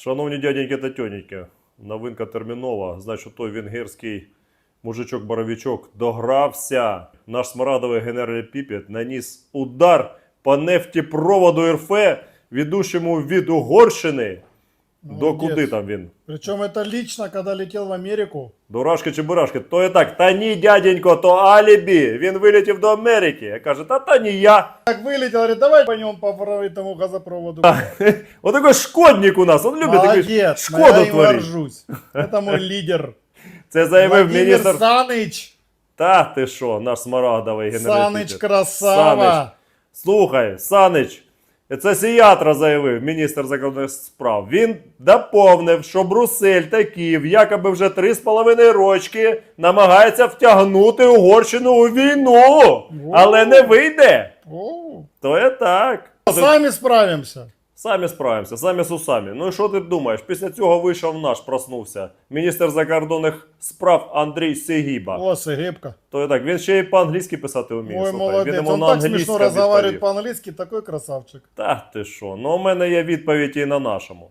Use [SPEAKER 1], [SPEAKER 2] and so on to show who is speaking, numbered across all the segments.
[SPEAKER 1] Шановні дяденьки та тьоньки, новинка термінова. Значить, той венгерський мужичок-боровичок догрався. Наш смарадовий генерал Піпет наніс удар по нефтіпроводу РФ, ведущому від Угорщини. До
[SPEAKER 2] Молодець.
[SPEAKER 1] куди там він?
[SPEAKER 2] Причем это лично, когда летел в Америку.
[SPEAKER 1] До Рашки чи Бурашки? То і так, та ні, дяденько, то алібі. Він вилетів до Америки. Каже, та та ні я.
[SPEAKER 2] Так вылетел, говорит, давай по нему по этому газопроводу.
[SPEAKER 1] Отакий шкодник у нас. Он любить такий
[SPEAKER 2] Молодец, но
[SPEAKER 1] шкоду
[SPEAKER 2] я им
[SPEAKER 1] творить.
[SPEAKER 2] горжусь. Это мой лидер.
[SPEAKER 1] Це заявив
[SPEAKER 2] Владимир
[SPEAKER 1] міністр.
[SPEAKER 2] Саныч.
[SPEAKER 1] Та ти що, наш смарагдовий генерал.
[SPEAKER 2] Саныч
[SPEAKER 1] Піпет.
[SPEAKER 2] красава.
[SPEAKER 1] Слухай, Санич, це Сіятра заявив, міністр закордонних справ. Він доповнив, що Брюссель та Київ якоби вже три з половиною рочки намагається втягнути Угорщину у війну, але не вийде. То є так.
[SPEAKER 2] Самі справимся.
[SPEAKER 1] Самі справимося, самі з усами. Ну і що ти думаєш? Після цього вийшов наш, проснувся. Міністр закордонних справ Андрій Сигіба.
[SPEAKER 2] О, Сыгибка.
[SPEAKER 1] То є так, він ще й по-англійськи писати вміє.
[SPEAKER 2] Ой,
[SPEAKER 1] слухай. Він йому
[SPEAKER 2] Он
[SPEAKER 1] на
[SPEAKER 2] так разговаривает
[SPEAKER 1] відповів.
[SPEAKER 2] по-английски, такой красавчик.
[SPEAKER 1] Та ти що? Ну, у мене є відповідь і на нашому.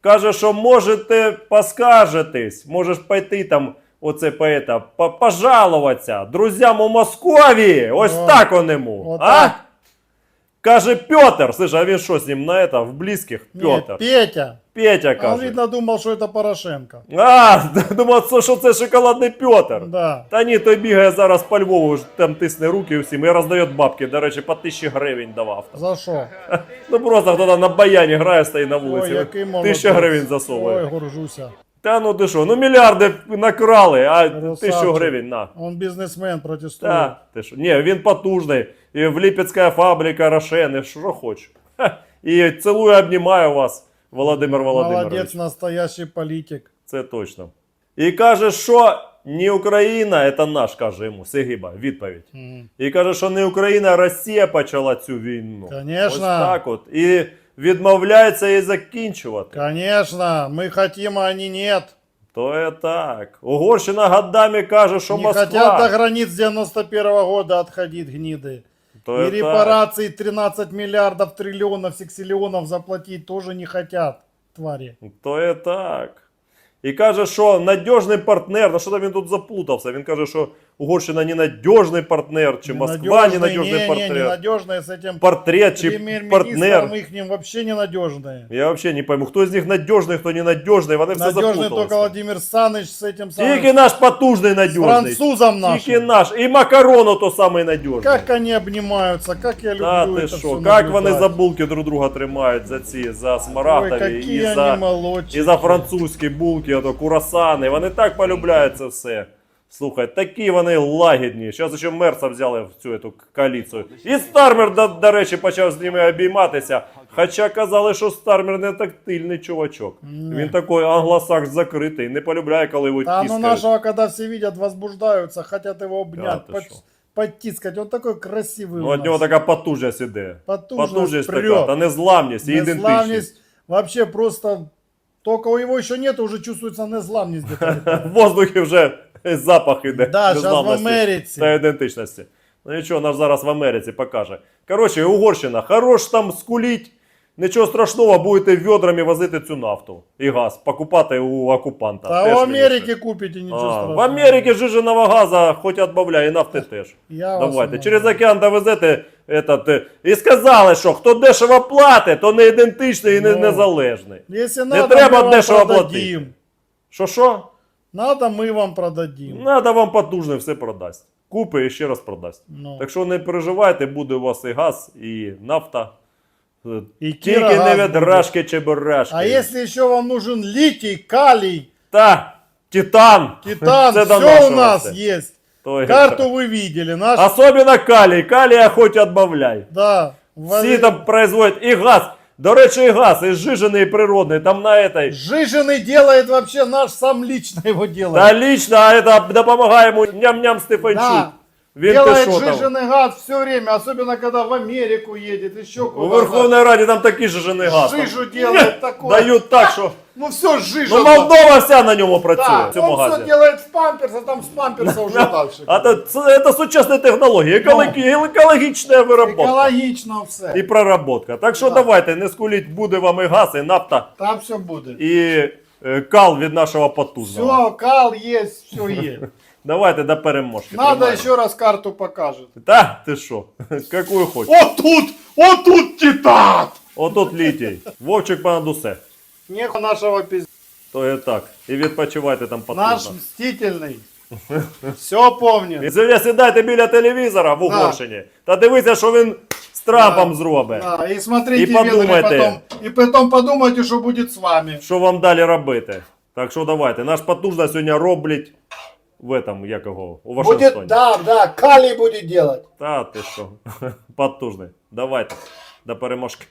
[SPEAKER 1] Каже, що можете поскаржитись, можеш пойти там, оце поета, пожалуватися друзям у Московії. Ось
[SPEAKER 2] О,
[SPEAKER 1] так он йому. а?
[SPEAKER 2] так.
[SPEAKER 1] Каже Петр. Слушай, а він що з ним на это, в близьких? Петр.
[SPEAKER 2] Петя.
[SPEAKER 1] Петя
[SPEAKER 2] Он,
[SPEAKER 1] каже.
[SPEAKER 2] видно, думал, что это Порошенко.
[SPEAKER 1] А, думав, це- що це шоколадний Петр.
[SPEAKER 2] Да.
[SPEAKER 1] Та ні, той бігає зараз по Львову, ж там тисне руки всім і роздає бабки. До речі, по тисячі гривень давав.
[SPEAKER 2] За що?
[SPEAKER 1] Ну просто хто там на баяні грає, стоїть на вулиці.
[SPEAKER 2] Ой, який молодець.
[SPEAKER 1] Тисяча гривень засовує.
[SPEAKER 2] Ой, горжуся.
[SPEAKER 1] Та ну ти що, ну мільярди накрали, а
[SPEAKER 2] Красавчик.
[SPEAKER 1] тисячу гривень на.
[SPEAKER 2] Он бизнесмен, протестует.
[SPEAKER 1] Та, ти що? Ні, він потужний. І в Ліпецька фабрика Рошен, що хоче. Ха. І цілую, обнімаю вас, Володимир Володимирович.
[SPEAKER 2] Молодец, настоящий политик.
[SPEAKER 1] Це точно. І каже, що не Україна, це наш, каже йому, Сигиба, відповідь.
[SPEAKER 2] М.
[SPEAKER 1] І каже, що не Україна, а Росія почала цю війну.
[SPEAKER 2] Конечно.
[SPEAKER 1] Ось так от. І відмовляється її закінчувати.
[SPEAKER 2] Конечно, мы хотим, а они нет.
[SPEAKER 1] То є так. Угорщина годами каже, що
[SPEAKER 2] Не
[SPEAKER 1] Москва.
[SPEAKER 2] хотят до границ 91 года отходить гниды.
[SPEAKER 1] То
[SPEAKER 2] И
[SPEAKER 1] є так.
[SPEAKER 2] репарации 13 миллиардов, триллионов, сексиллионов заплатить тоже не хотят, твари.
[SPEAKER 1] То є так. І каже, що надіжний партнер, ну що там він тут заплутався? Він каже, що Угорщина ненадіжний партнер, чи Москва ненадіжний
[SPEAKER 2] не, не,
[SPEAKER 1] партнер.
[SPEAKER 2] ненадежные с этим
[SPEAKER 1] Портрет чи партнер.
[SPEAKER 2] премьер-министром их вообще ненадежные.
[SPEAKER 1] Я взагалі не пойму, хто з них надіжний, хто ненадіжний, вони все
[SPEAKER 2] Надежный только
[SPEAKER 1] заплуталися.
[SPEAKER 2] Владимир Саныч с этим самым
[SPEAKER 1] Тільки наш потужний
[SPEAKER 2] с
[SPEAKER 1] надіжний.
[SPEAKER 2] французом
[SPEAKER 1] Тільки
[SPEAKER 2] нашим.
[SPEAKER 1] наш. І Макарону то самий надіжний.
[SPEAKER 2] Как они обнимаются, как я люблю
[SPEAKER 1] Та ти
[SPEAKER 2] это
[SPEAKER 1] що,
[SPEAKER 2] всё
[SPEAKER 1] як вони
[SPEAKER 2] наблюдать.
[SPEAKER 1] за булки друг друга тримають за ці, за
[SPEAKER 2] Ой,
[SPEAKER 1] смарагдові
[SPEAKER 2] какие
[SPEAKER 1] і
[SPEAKER 2] они
[SPEAKER 1] за,
[SPEAKER 2] молодчики.
[SPEAKER 1] і за французькі булки, ото курасани. Вони так полюбляють це все. Слухай, такі вони лагідні. Зараз ще Мерса взяли в цю ету коаліцію. І Стармер, до, до речі, почав з ними обійматися. Хоча казали, що Стармер не тактильний чувачок. Він такий англосакс закритий, не полюбляє, коли його
[SPEAKER 2] Да, ну когда все видят, возбуждаются, хотят его
[SPEAKER 1] Да,
[SPEAKER 2] обнять,
[SPEAKER 1] ты
[SPEAKER 2] под- подтискать. Он такой красивый
[SPEAKER 1] Ну,
[SPEAKER 2] у
[SPEAKER 1] від нього
[SPEAKER 2] нас.
[SPEAKER 1] така потужність іде. Потужність
[SPEAKER 2] прет.
[SPEAKER 1] така, та незламність і ідентичність.
[SPEAKER 2] Незламность вообще просто... Только у него еще нет, уже чувствуется незламность где-то.
[SPEAKER 1] В воздухі вже запах іде.
[SPEAKER 2] Да, сейчас в Америці.
[SPEAKER 1] Та ідентичності. Ну нічого, наш зараз в Америці покаже. Коротше, Угорщина, хорош там скуліть. Нічого страшного, будете відрами возити цю нафту і газ, покупати у окупанта.
[SPEAKER 2] А
[SPEAKER 1] Теж
[SPEAKER 2] в. Америке купите, ничего
[SPEAKER 1] А,
[SPEAKER 2] страшного.
[SPEAKER 1] в Америці жиженого газа хоч відбавляє, і нафти теж.
[SPEAKER 2] Я
[SPEAKER 1] Давайте, через океан довезете этот, е, і сказали, що хто дешево платить, то не ідентичний і не
[SPEAKER 2] Ну.
[SPEAKER 1] незалежний.
[SPEAKER 2] Если надо,
[SPEAKER 1] треба дешево
[SPEAKER 2] продадим.
[SPEAKER 1] Що що?
[SPEAKER 2] Надо, мы вам продадим.
[SPEAKER 1] Надо вам потужний все продасть. Купи і ще раз продасть.
[SPEAKER 2] Ну.
[SPEAKER 1] Так що не переживайте, буде у вас і газ, і нафта. Е,
[SPEAKER 2] І
[SPEAKER 1] Тільки
[SPEAKER 2] кірогаз
[SPEAKER 1] не
[SPEAKER 2] буде.
[SPEAKER 1] рашки чи барашки.
[SPEAKER 2] А если еще вам нужен литий, калий,
[SPEAKER 1] Та, титан.
[SPEAKER 2] титан,
[SPEAKER 1] Це до
[SPEAKER 2] все у
[SPEAKER 1] нашого
[SPEAKER 2] нас
[SPEAKER 1] все.
[SPEAKER 2] есть. Карту вы видели, наш...
[SPEAKER 1] Особливо калій. Калія хоч відбавляй.
[SPEAKER 2] Да.
[SPEAKER 1] Всі там производять і газ. До речі, і газ, і жижений, і природний. Там на этой.
[SPEAKER 2] Жиженый делает вообще наш сам лично его делает.
[SPEAKER 1] Та лично, а это допомагає йому ням-ням Стефанчук.
[SPEAKER 2] Да.
[SPEAKER 1] Він
[SPEAKER 2] Делает
[SPEAKER 1] що там?
[SPEAKER 2] жиженый газ все время, особенно когда в Америку едет, еще
[SPEAKER 1] У
[SPEAKER 2] куда-то.
[SPEAKER 1] Верховній Раді там такі ж жени газ.
[SPEAKER 2] Жижу делает такое.
[SPEAKER 1] Дають так, що.
[SPEAKER 2] Ну все, жижа.
[SPEAKER 1] Ну. Молдова вся на ньому працює
[SPEAKER 2] Да,
[SPEAKER 1] цьому
[SPEAKER 2] он все
[SPEAKER 1] газі.
[SPEAKER 2] делает в памперс, а там с памперса уже дальше.
[SPEAKER 1] А це, це, це сучасні технології, екологі, екологічна виробка
[SPEAKER 2] Экологично все.
[SPEAKER 1] і проработка. Так що
[SPEAKER 2] Да.
[SPEAKER 1] давайте, не скуліть, буде вам і газ, і нафта,
[SPEAKER 2] Там все будет.
[SPEAKER 1] і е, кал від нашого потужного.
[SPEAKER 2] Все, кал есть, все есть.
[SPEAKER 1] Давайте до переможки.
[SPEAKER 2] Надо
[SPEAKER 1] Тримаємо.
[SPEAKER 2] еще раз карту покажет.
[SPEAKER 1] Та, ти що? Какую хочеш.
[SPEAKER 2] Вот тут, вот тут титан!
[SPEAKER 1] Отут літій. Вовчик понад усе.
[SPEAKER 2] Нехуй нашего пиздец.
[SPEAKER 1] То і так. І відпочивайте там
[SPEAKER 2] Наш
[SPEAKER 1] потужно.
[SPEAKER 2] мстительный. Все помнит.
[SPEAKER 1] Ви сідайте біля телевізора в Угорщині та дивіться, що він з Трампом зробить.
[SPEAKER 2] Да, и смотрите,
[SPEAKER 1] И
[SPEAKER 2] ведомые
[SPEAKER 1] подумайте.
[SPEAKER 2] потом, и потом подумайте, что будет с вами.
[SPEAKER 1] Що вам далі робити? Так що давайте. Наш потужна сьогодні роблять в этом, як його, у Вашингтоні.
[SPEAKER 2] Будет, да, да, калий будет делать.
[SPEAKER 1] Та ти що? Потужний. Давайте. До переможки.